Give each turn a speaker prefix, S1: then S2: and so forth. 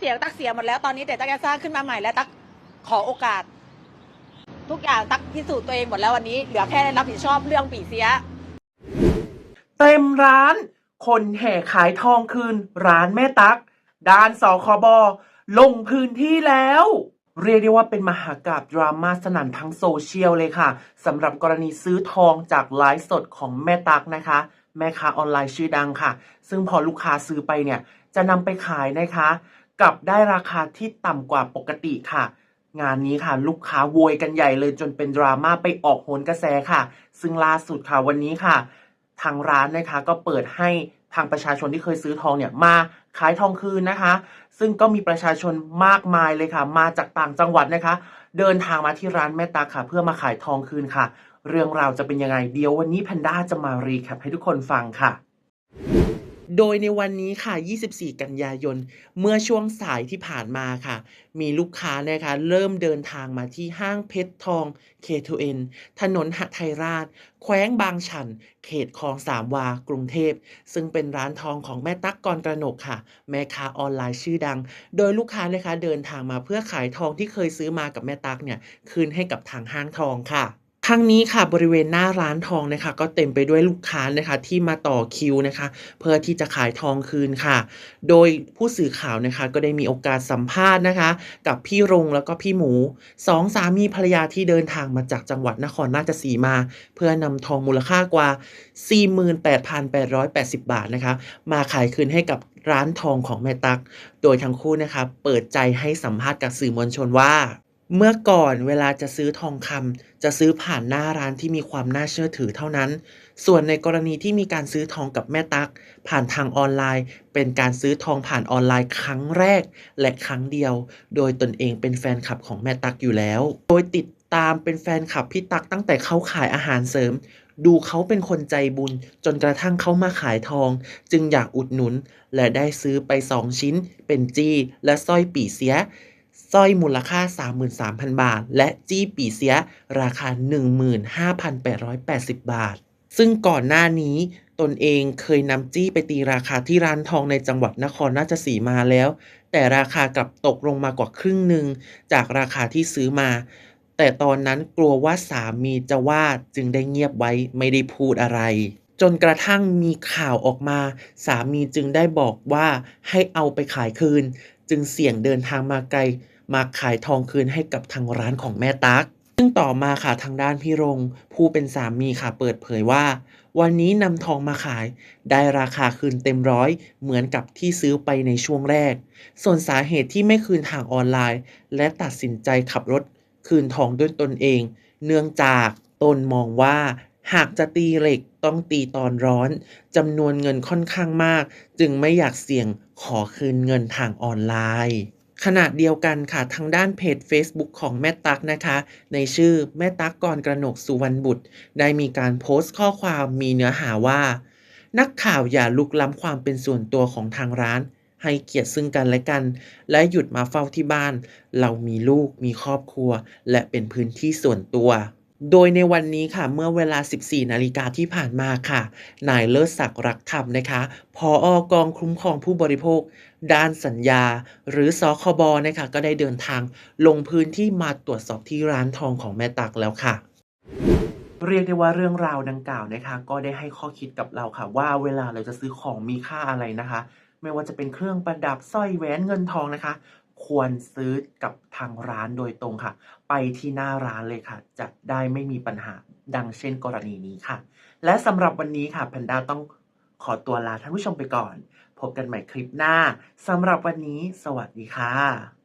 S1: เสียตักเสียหมดแล้วตอนนี้แต่ตักจะสร้างขึ้นมาใหม่แล้วตักขอโอกาส ทุกอย่างตักพิสูจน์ตัวเองหมดแล้ววันนี้เหลือแค่รับผิดชอบเรื่องปีเสีย
S2: เต็มร้าน คนแห่ขายทองคืน ร้านแม่ตัก ด้านสคบลงพื้นที่แล้วเรียกได้ว่าเป็นมหากราบดราม่าสนั่นทั้งโซเชียลเลยค่ะสำหรับกรณีซื้อทองจากไลฟ์สดของแม่ตักนะคะ แม่ค้าออนไลน์ชื่อดังค่ะ ซึ่งพอลูกค้าซื้อไปเนี่ย จะนำไปขายนะคะ กลับได้ราคาที่ต่ำกว่าปกติค่ะ งานนี้ค่ะ ลูกค้าโวยกันใหญ่เลยจนเป็นดราม่าไปออกโหนกระแสค่ะ ซึ่งล่าสุดค่ะวันนี้ค่ะ ทางร้านนะคะก็เปิดให้ทางประชาชนที่เคยซื้อทองเนี่ยมาขายทองคืนนะคะ ซึ่งก็มีประชาชนมากมายเลยค่ะ มาจากต่างจังหวัดนะคะ เดินทางมาที่ร้านแม่ตาค่ะ เพื่อมาขายทองคืนค่ะ เรื่องราวจะเป็นยังไงเดี๋ยววันนี้แพนด้าจะมารีแคปให้ทุกคนฟังค่ะ โดยในวันนี้ค่ะ 24 กันยายน เมื่อช่วงสายที่ผ่านมาค่ะ มีลูกค้านะคะเริ่มเดินทางมาที่ห้างเพชรทอง K2N ถนนหทัยราช แขวงบางชัน เขตคลองสามวา กรุงเทพ ซึ่งเป็นร้านทองของแม่ตั๊กกรกระหนกค่ะ แม่ค้าออนไลน์ชื่อดัง โดยลูกค้านะคะเดินทางมาเพื่อขายทองที่เคยซื้อมากับแม่ตั๊กเนี่ย คืนให้กับทางห้างทองค่ะ ทั้งนี้ค่ะบริเวณหน้าร้านทองนะคะ ก็เต็มไปด้วยลูกค้านะคะ ที่มาต่อคิวนะคะ เพื่อที่จะขายทองคืนค่ะ โดยผู้สื่อข่าวนะคะ ก็ได้มีโอกาสสัมภาษณ์นะคะ กับพี่รงแล้วก็พี่หมูสองสามีภรรยาที่เดินทางมาจากจังหวัดนครราชสีมา เพื่อนำทองมูลค่ากว่า 48,880 บาทนะคะ มาขายคืนให้กับร้านทองของแม่ตัก โดยทั้งคู่นะคะ เปิดใจให้สัมภาษณ์กับสื่อมวลชนว่า เมื่อก่อนเวลาจะซื้อทองคำจะซื้อผ่านหน้าร้านที่มีความน่าเชื่อถือเท่านั้น ส่วนในกรณีที่มีการซื้อทองกับแม่ตัก ผ่านทางออนไลน์ เป็นการซื้อทองผ่านออนไลน์ครั้งแรก และครั้งเดียว โดยตนเองเป็นแฟนคลับของแม่ตักอยู่แล้ว โดยติดตามเป็นแฟนคลับพี่ตักตั้งแต่เขาขายอาหารเสริม ดูเขาเป็นคนใจบุญ จนกระทั่งเขามาขายทอง จึงอยากอุดหนุน และได้ซื้อไป2ชิ้น เป็นจี้และสร้อยปีเสีย สร้อยมูลค่า 33,000 บาท และจี้ปีเสียราคา 15,880 บาท ซึ่งก่อนหน้านี้ตนเองเคยนำจี้ไปตีราคาที่ร้านทองในจังหวัดนครราชสีมาแล้ว แต่ราคากลับตกลงมากว่าครึ่งหนึ่งจากราคาที่ซื้อมา แต่ตอนนั้นกลัวว่าสามีจะว่าจึงได้เงียบไว้ไม่ได้พูดอะไรจนกระทั่งมีข่าวออกมา สามีจึงได้บอกว่าให้เอาไปขายคืน จึงเสี่ยงเดินทางมาไกล มาขายทองคืนให้กับทางร้านของแม่ตั๊กซึ่งต่อมาค่ะทางด้านพี่รงผู้เป็นสามีค่ะเปิดเผยว่า วันนี้นำทองมาขายได้ราคาคืนเต็มร้อยเหมือนกับที่ซื้อไปในช่วงแรก ส่วนสาเหตุที่ไม่คืนทางออนไลน์ และตัดสินใจขับรถคืนทองด้วยตนเอง เนื่องจากตนมองว่าหากจะตีเหล็กต้องตีตอนร้อนจำนวนเงินค่อนข้างมาก จึงไม่อยากเสี่ยงขอคืนเงินทางออนไลน์ ขณะเดียวกันค่ะทางด้านเพจ Facebook ของแม่ตั๊กนะคะ ในชื่อแม่ตั๊กกรกระหนกสุวรรณบุตร ได้มีการโพสต์ข้อความมีเนื้อหาว่า นักข่าวอย่าลุกล้ำความเป็นส่วนตัวของทางร้าน ให้เกียรติซึ่งกันและกัน และหยุดมาเฝ้าที่บ้าน เรามีลูกมีครอบครัว และเป็นพื้นที่ส่วนตัว โดยในวันนี้ค่ะเมื่อเวลา 14 นาฬิกาที่ผ่านมาค่ะนายเลิศศักดิ์รักธรรมนะคะพออกองคุ้มครองผู้บริโภค ด้านสัญญา หรือสคบนะคะก็ได้เดินทางลงพื้นที่มาตรวจสอบที่ร้านทองของแม่ตักแล้วค่ะเรียกได้ว่าเรื่องราวดังกล่าวนะคะ ก็ได้ให้ข้อคิดกับเราค่ะ ว่าเวลาเราจะซื้อของมีค่าอะไรนะคะ ไม่ว่าจะเป็นเครื่องประดับสร้อยแหวนเงินทองนะคะ ควรซื้อกับทางร้านโดยตรงค่ะ ไปที่หน้าร้านเลยค่ะ จะได้ไม่มีปัญหาดังเช่นกรณีนี้ค่ะ และสำหรับวันนี้ค่ะแพนด้าต้องขอตัวลาท่านผู้ชมไปก่อน พบกันใหม่คลิปหน้าสำหรับวันนี้ สวัสดีค่ะ